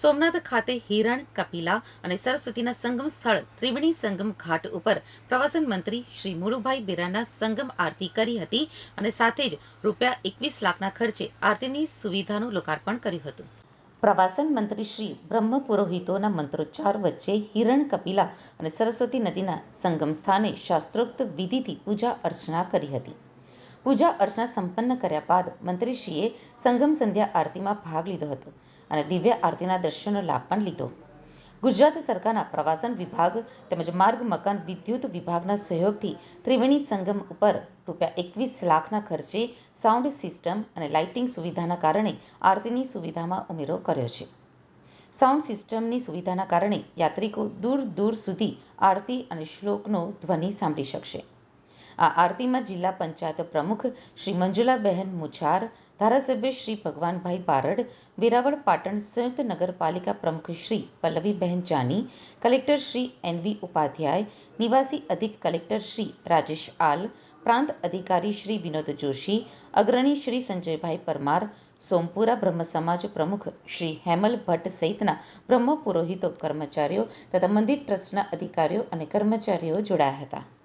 સોમનાથ ખાતે હિરણ, કપિલા અને સરસ્વતીના સંગમ સ્થળ ત્રિવેણી સંગમ ઘાટ ઉપર પ્રવાસન મંત્રી શ્રી મુળુભાઈ બેરાના સંગમ આરતી કરી હતી અને સાથે જ રૂપિયા એકવીસ લાખના ખર્ચે આરતીની સુવિધાનું લોકાર્પણ કર્યું હતું. પ્રવાસન મંત્રી શ્રી બ્રહ્મ પુરોહિતોના મંત્રોચ્ચાર વચ્ચે હિરણ, કપિલા અને સરસ્વતી નદીના સંગમ સ્થાને શાસ્ત્રોક્ત વિધિથી પૂજા અર્ચના કરી હતી. પૂજા અર્ચના સંપન્ન કર્યા બાદ મંત્રીશ્રીએ સંગમ સંધ્યા આરતીમાં ભાગ લીધો હતો અને દિવ્ય આરતીના દર્શનનો લાભ પણ લીધો. ગુજરાત સરકારના પ્રવાસન વિભાગ તેમજ માર્ગ, મકાન, વિદ્યુત વિભાગના સહયોગથી ત્રિવેણી સંગમ ઉપર રૂપિયા એકવીસ લાખના ખર્ચે સાઉન્ડ સિસ્ટમ અને લાઇટિંગ સુવિધાના કારણે આરતીની સુવિધામાં ઉમેરો કર્યો છે. સાઉન્ડ સિસ્ટમની સુવિધાના કારણે યાત્રિકો દૂર દૂર સુધી આરતી અને શ્લોકનો ધ્વનિ સાંભળી શકશે. આ આરતીમાં જિલ્લા પંચાયત પ્રમુખ શ્રી મંજુલાબહેન મુછાર, ધારાસભ્ય શ્રી ભગવાનભાઈ બારડ વેરાવળ પાટણ સંયુક્ત નગરપાલિકા પ્રમુખ Shri Pallaviben Jani, collector Shri N V Upadhyay, નિવાસી અધિક કલેક્ટર શ્રી રાજેશ આલ, પ્રાંત અધિકારી શ્રી વિનોદ જોશી, અગ્રણી શ્રી સંજયભાઈ પરમાર, સોમપુરા બ્રહ્મ સમાજ પ્રમુખ શ્રી હેમલ ભટ્ટ સહિતના બ્રહ્મ પુરોહિતો કર્મચારીઓ તથા મંદિર ટ્રસ્ટના અધિકારીઓ અને કર્મચારીઓ જોડાયા હતા.